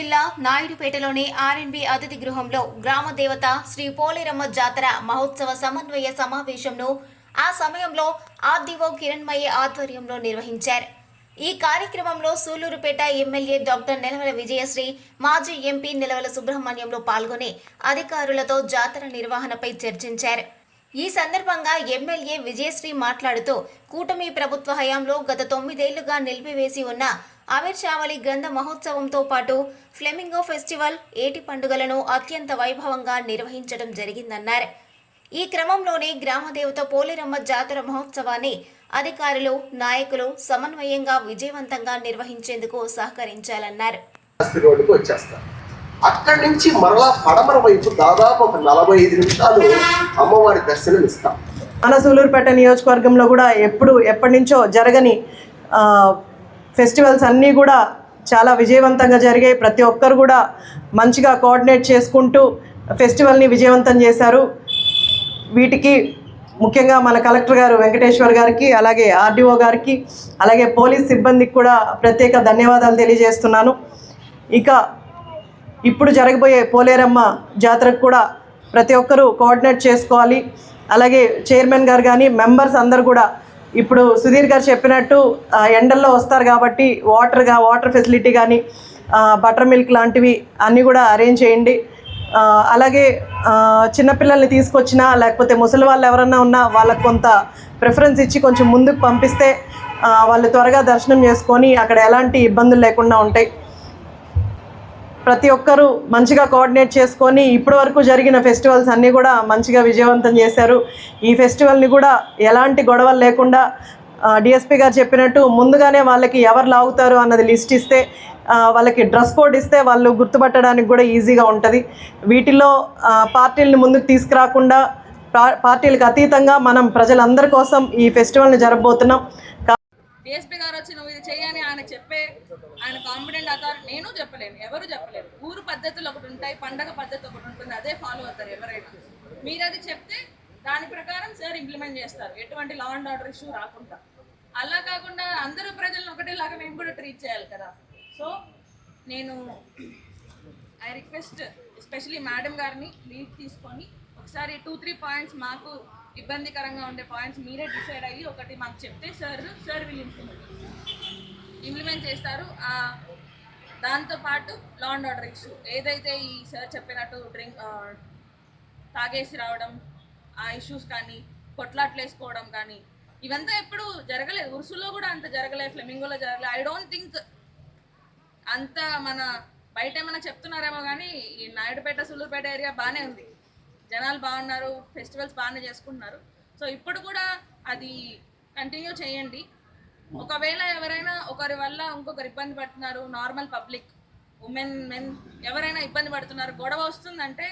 జిల్లా నాయుడుపేటలోని ఆర్ఎన్బి అతిథి గృహంలో గ్రామ దేవత శ్రీ పోలేరమ్మ జాతర మహోత్సవ సమన్వయ సమావేశంను ఆ సమయంలో ఆర్డీఓ కిరణ్మయ్య ఆధ్వర్యంలో నిర్వహించారు. ఈ కార్యక్రమంలో సూలూరుపేట ఎమ్మెల్యే డాక్టర్ నిలవల విజయశ్రీ మాజీ ఎంపీ నిలవల సుబ్రహ్మణ్యంలో పాల్గొని అధికారులతో జాతర నిర్వహణపై చర్చించారు. ఈ సందర్భంగా ఎమ్మెల్యే విజయశ్రీ మాట్లాడుతూ కూటమి ప్రభుత్వ హయాంలో గత తొమ్మిదేళ్ళుగా నిలిపివేసి ఉన్న అమీర్ చావలి గ్రంథ మహోత్సవంతో పాటు ఫ్లెమింగో ఫెస్టివల్ ఏటి పండుగలను అత్యంత వైభవంగా నిర్వహించడం జరిగిందన్నారు. ఈ క్రమంలోనే గ్రామదేవత పోలేరమ్మ జాతర మహోత్సవాన్ని అధికారులు నాయకులు సమన్వయంగా విజయవంతంగా నిర్వహించేందుకు సహకరించాలన్నారు. అక్కడి నుంచి మరలా పడమర వైపు దాదాపు ఒక నలభై ఐదు నిమిషాలు అమ్మవారి దర్శనం ఇస్తాం. మన సూలూరుపేట నియోజకవర్గంలో కూడా ఎప్పుడు ఎప్పటి నుంచో జరగని ఆ, ఫెస్టివల్స్ అన్నీ కూడా చాలా విజయవంతంగా జరిగాయి. ప్రతి ఒక్కరు కూడా మంచిగా కోఆర్డినేట్ చేసుకుంటూ ఫెస్టివల్ని విజయవంతం చేశారు. వీటికి ముఖ్యంగా మన కలెక్టర్ గారు వెంకటేశ్వర్ గారికి అలాగే ఆర్డీఓ గారికి అలాగే పోలీస్ సిబ్బందికి కూడా ప్రత్యేక ధన్యవాదాలు తెలియజేస్తున్నాను. ఇక ఇప్పుడు జరగబోయే పోలేరమ్మ జాతరకు కూడా ప్రతి ఒక్కరూ కోఆర్డినేట్ చేసుకోవాలి. అలాగే చైర్మన్ గారు కానీ మెంబర్స్ అందరు కూడా ఇప్పుడు సుధీర్ గారు చెప్పినట్టు ఎండల్లో వస్తారు కాబట్టి వాటర్గా వాటర్ ఫెసిలిటీ కానీ బటర్ మిల్క్ లాంటివి అన్నీ కూడా అరేంజ్ చేయండి. అలాగే చిన్నపిల్లల్ని తీసుకొచ్చినా లేకపోతే ముసలి వాళ్ళు ఎవరన్నా ఉన్నా వాళ్ళకు కొంత ప్రిఫరెన్స్ ఇచ్చి కొంచెం ముందుకు పంపిస్తే వాళ్ళు త్వరగా దర్శనం చేసుకొని అక్కడ ఎలాంటి ఇబ్బందులు లేకుండా ఉంటాయి. ప్రతి ఒక్కరూ మంచిగా కోఆర్డినేట్ చేసుకొని ఇప్పటి వరకు జరిగిన ఫెస్టివల్స్ అన్నీ కూడా మంచిగా విజయవంతం చేశారు. ఈ ఫెస్టివల్ని కూడా ఎలాంటి గొడవలు లేకుండా డిఎస్పీ గారు చెప్పినట్టు ముందుగానే వాళ్ళకి ఎవరు లాగుతారు అన్నది లిస్ట్ ఇస్తే వాళ్ళకి డ్రెస్ కోడ్ ఇస్తే వాళ్ళు గుర్తుపట్టడానికి కూడా ఈజీగా ఉంటుంది. వీటిలో పార్టీలను ముందుకు తీసుకురాకుండా పా- పార్టీలకు అతీతంగా మనం ప్రజలందరి కోసం ఈ ఫెస్టివల్ని జరగబోతున్నాం డిఎస్పీ గారు వచ్చి నువ్వు ఇది చేయని ఆయన చెప్పే ఆయన కాన్ఫిడెంట్ అథారిటీ నేను చెప్పలేను ఎవరు చెప్పలేరు. ఊరు పద్ధతులు ఒకటి ఉంటాయి పండగ పద్ధతి ఒకటి ఉంటుంది అదే ఫాలో అవుతారు ఎవరైనా. మీరు అది చెప్తే దాని ప్రకారం సార్ ఇంప్లిమెంట్ చేస్తారు. ఎటువంటి లా అండ్ ఆర్డర్ ఇష్యూ రాకుండా. అలా కాకుండా అందరూ ప్రజలను ఒకటేలాగా మేము కూడా ట్రీట్ చేయాలి కదా. సో నేను ఐ రిక్వెస్ట్ ఎస్పెషలీ మేడం గారిని లీడ్ తీసుకొని ఒకసారి టూ త్రీ పాయింట్స్ మాకు ఇబ్బందికరంగా ఉండే పాయింట్స్ మీరే డిసైడ్ అయ్యి ఒకటి మాకు చెప్తే సార్ సార్ వీళ్ళు ఇంప్లిమెంట్ ఇంప్లిమెంట్ చేస్తారు. ఆ, దాంతోపాటు లా అండ్ ఆర్డర్ ఇష్యూ ఏదైతే ఈ సార్ చెప్పినట్టు డ్రింక్ తాగేసి రావడం ఆ ఇష్యూస్ కానీ కొట్లాట్లు వేసుకోవడం కానీ ఇవంతా ఎప్పుడు జరగలేదు. ఉరుసులో కూడా అంత జరగలేదు ఫ్లెమింగోలో జరగలేదు ఐ డోంట్ థింక్ అంత మన బయట ఏమైనా చెప్తున్నారేమో కానీ ఈ నాయుడుపేట సుళ్ళూరుపేట ఏరియా బాగానే ఉంది. జనాలు బాగున్నారు ఫెస్టివల్స్ బాగానే చేసుకుంటున్నారు. సో ఇప్పుడు కూడా అది కంటిన్యూ చేయండి. ఒకవేళ ఎవరైనా ఒకరి వల్ల ఇంకొకరు ఇబ్బంది పడుతున్నారు నార్మల్ పబ్లిక్ ఉమెన్ మెన్ ఎవరైనా ఇబ్బంది పడుతున్నారు గొడవ వస్తుందంటే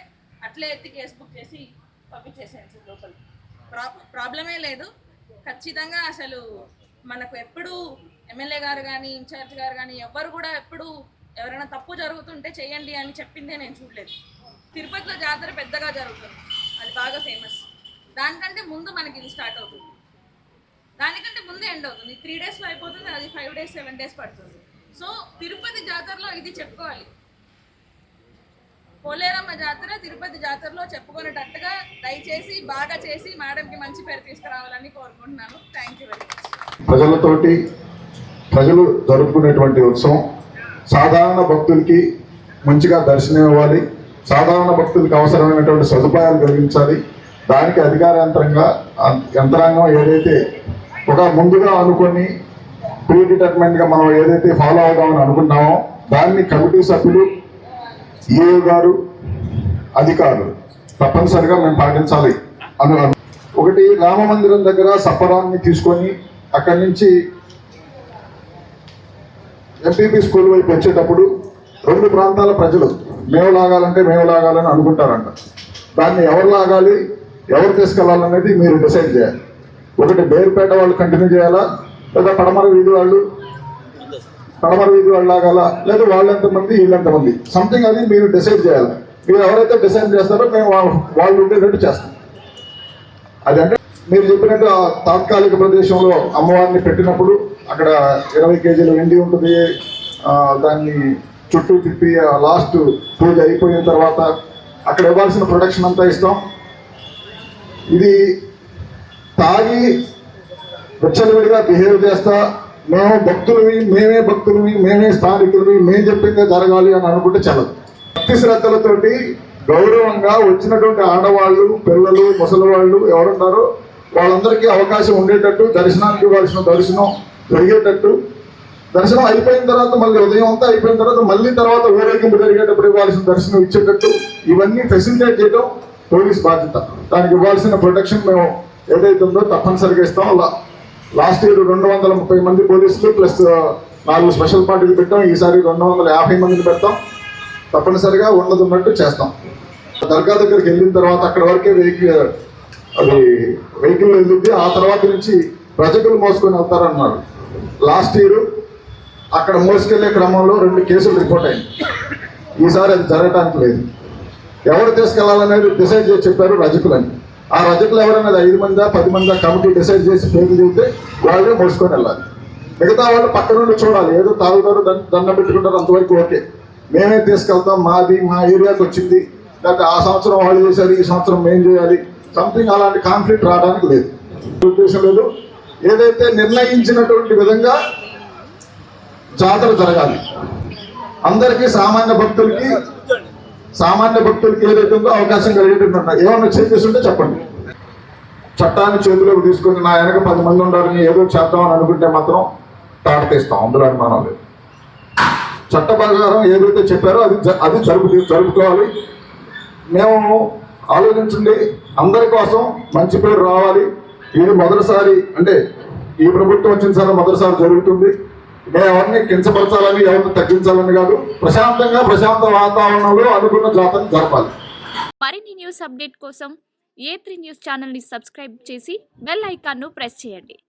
అట్లే ఎత్తి కేసు బుక్ చేసి పంపించేసేయండి సార్ లోపల ప్రా ప్రాబ్లమే లేదు. ఖచ్చితంగా అసలు మనకు ఎప్పుడు ఎమ్మెల్యే గారు కానీ ఇన్ఛార్జ్ గారు కానీ ఎవరు కూడా ఎప్పుడు ఎవరైనా తప్పు జరుగుతుంటే చేయండి అని చెప్పిందే నేను చూడలేదు. తిరుపతిలో జాతర పెద్దగా జరుగుతుంది. అది బాగా ఫేమస్ దానికంటే ముందు మనకి ఇది స్టార్ట్ అవుతుంది. దానికంటే ముందు ఎండ్ అవుతుంది. త్రీ డేస్లో అయిపోతుంది అది ఫైవ్ డేస్ సెవెన్ డేస్ పడుతుంది. సో తిరుపతి జాతరలో ఇది చెప్పుకోవాలి. పోలేరమ్మ జాతర తిరుపతి జాతరలో చెప్పుకునేటట్టుగా దయచేసి బాగా చేసి మేడంకి మంచి పేరు తీసుకురావాలని కోరుకుంటున్నాను. థ్యాంక్ యూ వెరీ మచ్ ప్రజలతోటి ప్రజలు జరుపుకునేటువంటి ఉత్సవం. సాధారణ భక్తులకి మంచిగా దర్శనం ఇవ్వాలి సాధారణ భక్తులకు అవసరమైనటువంటి సదుపాయాలు కలిగించాలి. దానికి అధికార యంత్రంగా యంత్రాంగం ఏదైతే ఒక ముందుగా అనుకొని ప్రీ డిటర్మెంట్గా మనం ఏదైతే ఫాలో అవుదామని అనుకున్నామో దాన్ని కమిటీ సభ్యులు ఈఓ గారు అధికారులు తప్పనిసరిగా మేము పాటించాలి అను ఒకటి రామ మందిరం దగ్గర సప్పరాన్ని తీసుకొని అక్కడి నుంచి ఎంపీపీ స్కూల్ వైపు వచ్చేటప్పుడు రెండు ప్రాంతాల ప్రజలు మేము లాగాలంటే మేము లాగాలని అనుకుంటారంట. దాన్ని ఎవరు లాగాలి ఎవరు తీసుకెళ్ళాలనేది మీరు డిసైడ్ చేయాలి. ఒకటి బేరుపేట వాళ్ళు కంటిన్యూ చేయాలా? లేదా పడమర వీధి వాళ్ళు? పడమర వీధి వాళ్ళు లాగాలా? లేదా వాళ్ళు ఎంతమంది వీళ్ళు ఎంతమంది? సంథింగ్ అది మీరు డిసైడ్ చేయాలి. మీరు ఎవరైతే డిసైడ్ చేస్తారో మేము వాళ్ళు ఉండేటట్టు చేస్తాం. అది అంటే మీరు చెప్పినట్టు ఆ తాత్కాలిక ప్రదేశంలో అమ్మవారిని పెట్టినప్పుడు అక్కడ ఇరవై కేజీల వెండి ఉంటుంది. దాన్ని చుట్టూ తిప్పి లాస్ట్ పూజ అయిపోయిన తర్వాత అక్కడ ఇవ్వాల్సిన ప్రొడక్షన్ అంతా ఇస్తాం. ఇది తాగి విచ్చలవిడిగా బిహేవ్ చేస్తా. మేము భక్తులవి మేమే భక్తులవి మేమే స్థానికులవి మేము చెప్పిందే జరగాలి అని అనుకుంటే చల్లదు భక్తి శ్రద్ధలతోటి గౌరవంగా వచ్చినటువంటి ఆడవాళ్ళు పిల్లలు ముసలివాళ్ళు ఎవరున్నారో వాళ్ళందరికీ అవకాశం ఉండేటట్టు దర్శనానికి ఇవ్వాల్సిన దర్శనం జరిగేటట్టు దర్శనం అయిపోయిన తర్వాత మళ్ళీ ఉదయం అంతా అయిపోయిన తర్వాత మళ్ళీ తర్వాత ఊరేగింపు జరిగేటప్పుడు ఇవ్వాల్సిన దర్శనం ఇచ్చేటట్టు ఇవన్నీ ఫెసిలిటేట్ చేయడం పోలీస్ బాధ్యత. దానికి ఇవ్వాల్సిన ప్రొటెక్షన్ మేము ఏదైతే ఉందో తప్పనిసరిగా ఇస్తాం. అలా లాస్ట్ ఇయర్ రెండు వందల ముప్పై మంది పోలీసులు ప్లస్ నాలుగు స్పెషల్ పార్టీలు పెట్టాం. ఈసారి రెండు వందల యాభై మందిని పెడతాం. తప్పనిసరిగా ఉన్నది ఉన్నట్టు చేస్తాం. దర్గా దగ్గరికి వెళ్ళిన తర్వాత అక్కడ వరకే వెహికల్ అది వెహికల్ వెళ్ళింది ఆ తర్వాత నుంచి ప్రజలు మోసుకొని వెళ్తారన్నారు. లాస్ట్ ఇయర్ అక్కడ మోసుకెళ్ళే క్రమంలో రెండు కేసులు రిపోర్ట్ అయింది ఈసారి అది జరగటానికి లేదు. ఎవరు తీసుకెళ్ళాలనేది డిసైడ్ చేసి చెప్పారు రజకులని. ఆ రజకులు ఎవరనేది ఐదు మందా పది మందా కమిటీ డిసైడ్ చేసి పేర్లు చెబితే వాళ్ళే మోసుకొని వెళ్ళాలి. మిగతా వాళ్ళు పక్క నుండి చూడాలి. ఏదో తాగుతారు దండ దండం పెట్టుకుంటారు అంతవరకు ఓకే. మేమే తీసుకెళ్తాం మాది మా ఏరియాకి వచ్చింది. లేకపోతే ఆ సంవత్సరం వాళ్ళు చేశారు ఈ సంవత్సరం మేము చేయాలి. సంథింగ్ అలాంటి కాన్ఫ్లిక్ట్ రావడానికి లేదు. ఉద్దేశం లేదు. ఏదైతే నిర్ణయించినటువంటి విధంగా జాతర జరగాలి. అందరికీ సామాన్య భక్తులకి సామాన్య భక్తులకి ఏదైతే ఉందో అవకాశం కలిగేటట్టు ఉంటాయి ఏమన్నా చేంజెస్ ఉంటే చెప్పండి. చట్టాన్ని చేతిలోకి తీసుకొని నా వెనక పది మంది ఉండాలని ఏదో చేద్దామని అనుకుంటే మాత్రం తాడతీస్తాం అందులో అనుమానం లేదు. చట్ట ప్రకారం ఏదైతే చెప్పారో అది అది జరుపు జరుపుకోవాలి. మేము ఆలోచించండి. అందరి కోసం మంచి పేరు రావాలి. ఇది మొదటిసారి అంటే ఈ ప్రభుత్వం వచ్చిన సార్ మొదటిసారి జరుగుతుంది. మేము ఎవరిని కించపరచాలని ఎవరిని తగ్గించాలని కాదు ప్రశాంతంగా ప్రశాంత వాతావరణంలో అనుకున్న జాతరను జరపాలి. మరిన్ని న్యూస్ అప్డేట్ కోసం ఏ త్రీ న్యూస్ ఛానల్ని సబ్స్క్రైబ్ చేసి బెల్ ఐకాన్ను ప్రెస్ చేయండి.